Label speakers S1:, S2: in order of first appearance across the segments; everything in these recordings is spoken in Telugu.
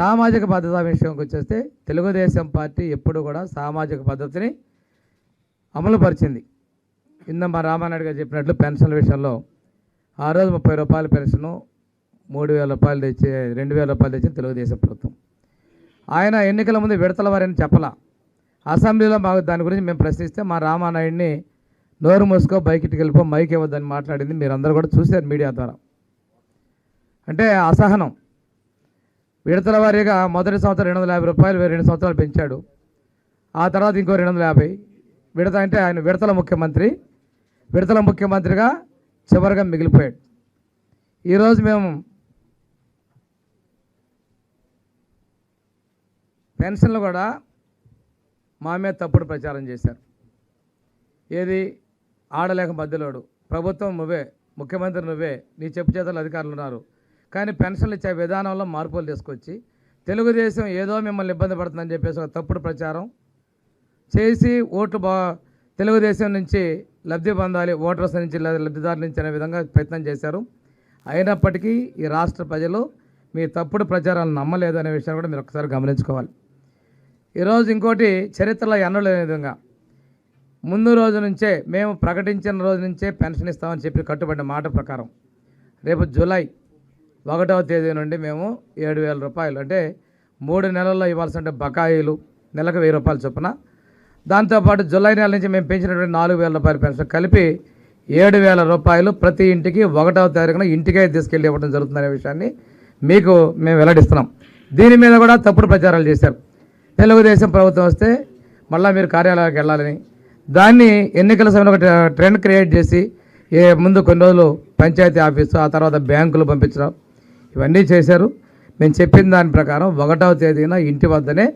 S1: సామాజిక భద్రత విషయంకి వచ్చేస్తే తెలుగుదేశం పార్టీ ఎప్పుడు కూడా సామాజిక భద్రతని అమలుపరిచింది. కింద మా రామానాయుడు గారు చెప్పినట్లు పెన్షన్ల విషయంలో ఆ రోజు ముప్పై రూపాయల పెన్షను మూడు వేల రూపాయలు తెచ్చి రెండు వేల రూపాయలు తెచ్చింది తెలుగుదేశం ప్రభుత్వం. ఆయన ఎన్నికల ముందు విడతల వారని చెప్పలా. అసెంబ్లీలో మాకు దాని గురించి మేము ప్రశ్నిస్తే మా రామానాయుడిని నోరు మూసుకో బయటికి వెళ్ళిపో మైక్ ఇవ్వద్దని మాట్లాడింది. మీరందరూ కూడా చూశారు మీడియా ద్వారా. అంటే అసహనం. విడతల వారీగా మొదటి సంవత్సరం రెండు వందల యాభై రూపాయలు రెండు సంవత్సరాలు పెంచాడు. ఆ తర్వాత ఇంకో రెండు వందల యాభై. విడత అంటే ఆయన విడతల ముఖ్యమంత్రి. విడతల ముఖ్యమంత్రిగా చివరిగా మిగిలిపోయాడు. ఈరోజు మేము పెన్షన్లు కూడా మా మీద తప్పుడు ప్రచారం చేశారు. ఏది ఆడలేక మధ్యలోడు. ప్రభుత్వం నువ్వే ముఖ్యమంత్రి నువ్వే నీ చెప్పు చేతలు అధికారులు ఉన్నారు. కానీ పెన్షన్లు ఇచ్చే విధానంలో మార్పులు తీసుకొచ్చి తెలుగుదేశం ఏదో మిమ్మల్ని ఇబ్బంది పడుతుందని చెప్పేసి ఒక తప్పుడు ప్రచారం చేసి ఓట్లు బా తెలుగుదేశం నుంచి లబ్ధి పొందాలి ఓటర్స్ నుంచి లబ్ధిదారుల నుంచి అనే విధంగా ప్రయత్నం చేశారు. అయినప్పటికీ ఈ రాష్ట్ర ప్రజలు మీ తప్పుడు ప్రచారాలను నమ్మలేదు అనే విషయాన్ని కూడా మీరు ఒకసారి గమనించుకోవాలి. ఈరోజు ఇంకోటి చరిత్రలో ఎన్నలేని విధంగా ముందు రోజు నుంచే మేము ప్రకటించిన రోజు నుంచే పెన్షన్ ఇస్తామని చెప్పి కట్టుబడిన మాట ప్రకారం రేపు జూలై ఒకటవ తేదీ నుండి మేము ఏడు వేల రూపాయలు అంటే మూడు నెలల్లో ఇవ్వాల్సిన బకాయిలు నెలకు వెయ్యి రూపాయలు చొప్పున. దాంతోపాటు జూలై నెల నుంచి మేము పెంచినటువంటి నాలుగు వేల రూపాయల పెన్షన్ కలిపి ఏడు వేల రూపాయలు ప్రతి ఇంటికి ఒకటవ తారీఖున ఇంటికే తీసుకెళ్ళి ఇవ్వడం జరుగుతుందనే విషయాన్ని మీకు మేము వెల్లడిస్తున్నాం. దీని మీద కూడా తప్పుడు ప్రచారాలు చేశారు. తెలుగుదేశం ప్రభుత్వం వస్తే మళ్ళీ మీరు కార్యాలయాలకు వెళ్ళాలని దాన్ని ఎన్నికల సమయంలో ఒక ట్రెండ్ క్రియేట్ చేసి ఏ ముందు కొన్ని రోజులు పంచాయతీ ఆఫీసు ఆ తర్వాత బ్యాంకులు పంపించడం ఇవన్నీ చేశారు. మేము చెప్పిన దాని ప్రకారం ఒకటవ తేదీన ఇంటి వద్దనే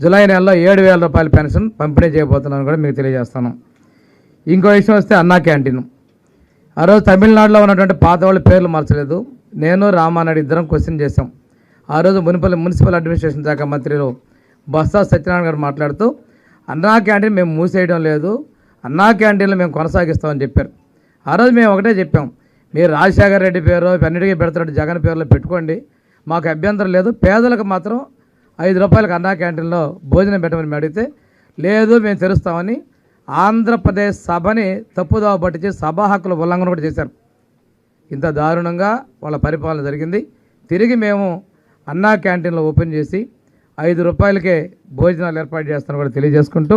S1: జూలై నెలలో ఏడు వేల రూపాయల పెన్షన్ పంపిణీ చేయబోతున్నాను కూడా మీకు తెలియజేస్తాను. ఇంకో విషయం వస్తే అన్నా క్యాంటీన్. ఆ రోజు తమిళనాడులో ఉన్నటువంటి పాత వాళ్ళ పేర్లు మార్చలేదు. నేను రామానాయుడు ఇద్దరం క్వశ్చన్ చేశాం. ఆ రోజు మున్సిపల్ మున్సిపల్ అడ్మినిస్ట్రేషన్ శాఖ మంత్రిలో బస్తా సత్యనారాయణ గారు మాట్లాడుతూ అన్నా క్యాంటీన్ మేము మూసేయడం లేదు. అన్నా క్యాంటీన్లు మేము కొనసాగిస్తామని చెప్పారు. ఆ రోజు మేము ఒకటే చెప్పాం. మీరు రాజశేఖర రెడ్డి పేరు అన్నిటికీ పెడతాడు జగన్ పేరులో పెట్టుకోండి. మాకు అభ్యంతరం లేదు. పేదలకు మాత్రం ఐదు రూపాయలకు అన్నా క్యాంటీన్లో భోజనం పెట్టమని అడిగితే లేదు మేము తెరుస్తామని ఆంధ్రప్రదేశ్ సభని తప్పుదోవ పట్టించి సభా హక్కుల ఉల్లంఘన కూడా చేశారు. ఇంత దారుణంగా వాళ్ళ పరిపాలన జరిగింది. తిరిగి మేము అన్నా క్యాంటీన్లో ఓపెన్ చేసి ఐదు రూపాయలకే భోజనాలు ఏర్పాటు చేస్తాను కూడా తెలియజేసుకుంటూ